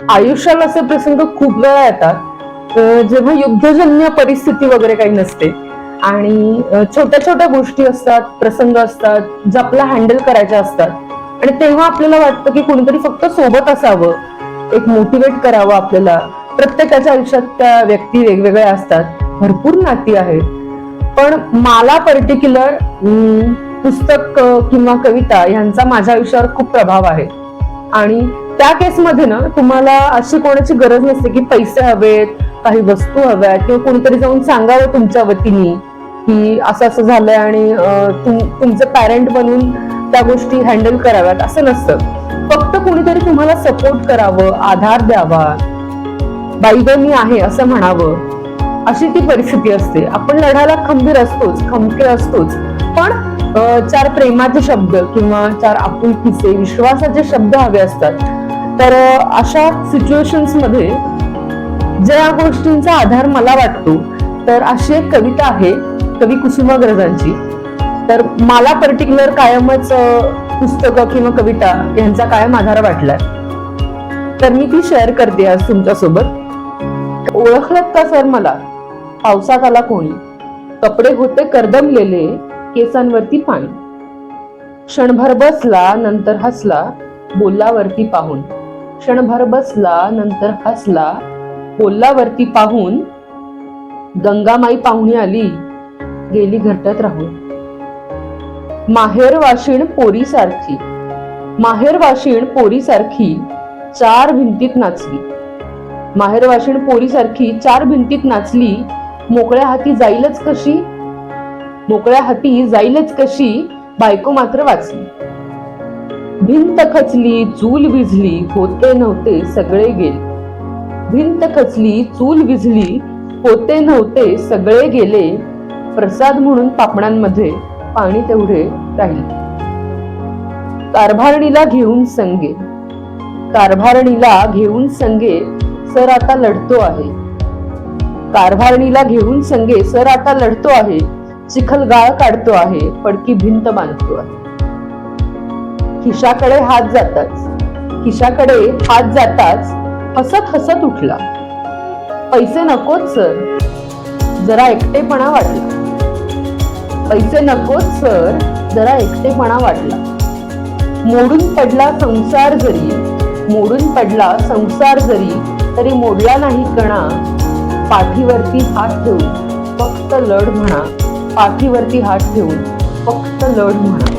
आयुष्याला असे प्रसंग खूप वेळा येतात जेव्हा युद्धजन्य परिस्थिती वगैरे काही नसते. आणि छोट्या छोट्या गोष्टी असतात प्रसंग असतात ज्या आपल्याला हँडल करायच्या असतात. आणि तेव्हा आपल्याला वाटतं की कोणीतरी फक्त सोबत असावं एक मोटिवेट करावं आपल्याला. प्रत्येकाच्या आयुष्यात त्या व्यक्ती वेगवेगळ्या असतात. भरपूर नाती आहेत. पण मला पर्टिक्युलर पुस्तक किंवा कविता यांचा माझ्या आयुष्यावर खूप प्रभाव आहे. आणि त्या केसमध्ये ना तुम्हाला अशी कोणाची गरज नसते की पैसे हवेत काही वस्तू हव्यात किंवा कोणीतरी जाऊन सांगावं तुमच्या वतीने की असं असं झालंय आणि तुमचं पॅरेंट बनून त्या गोष्टी हँडल कराव्यात असं नसतं. फक्त कोणीतरी तुम्हाला सपोर्ट करावं आधार द्यावा. बाई मी आहे असं म्हणावं. अशी ती परिस्थिती असते. आपण लढायला खंबीर असतोच खमके असतोच. पण चार प्रेमाचे शब्द किंवा चार आपुलकीचे विश्वासाचे शब्द हवे असतात. तर अशा सिच्युएशन्समध्ये ज्या गोष्टींचा आधार मला वाटतो तर अशी एक कविता आहे कवी कुसुमाग्रजांची तर मला पर्टिक्युलर कायमच पुस्तकं किंवा कविता यांचा कायम आधार वाटलाय. तर मी ती शेअर करते आज तुमच्यासोबत. ओळखलत का सर मला? पावसात आला कोणी? कपडे होते करदमलेले केसांवरती पाणी. क्षणभर बसला नंतर हसला बोललावरती पाहून. क्षणभर बसला नंतर हसला. पोल्लावरती पाहून गंगामाई पाहुणी आली. गेली घरटत राहून. माहेर वाशिण पोरी सारखी माहेर वाशिण पोरी सारखी चार भिंतीत नाचली. माहेर वाशिण पोरी सारखी चार भिंतीत नाचली. मोकळ्या हाती जाईलच कशी? मोकळ्या हाती जाईलच कशी? बायको मात्र वाचली. भिंत खचली चूल विझली होते नव्हते सगळे गेले. भिंत खचली चूल विझली होते नव्हते सगळे गेले. प्रसाद म्हणून पापणांमध्ये पाणी तेवढे राहिले. कारभारणीला घेऊन संगे. कारभारणीला घेऊन संगे सर आता लढतो आहे. कारभारणीला घेऊन संगे सर आता लढतो आहे. चिखल गाळ काढतो आहे. पडकी भिंत बांधतो आहे. खिशाकडे हात जाताच. खिशाकडे हात जाताच हसत हसत उठला. पैसे नकोच सर. जरा एकटेपणा वाटला. पैसे नकोच सर. जरा एकटेपणा वाटला. मोडून पडला संसार जरी. मोडून पडला संसार जरी. तरी मोडला नाही कणा. पाठीवरती हात ठेवून. फक्त लढ म्हणा. पाठीवरती हात ठेवून. फक्त लढ म्हणा.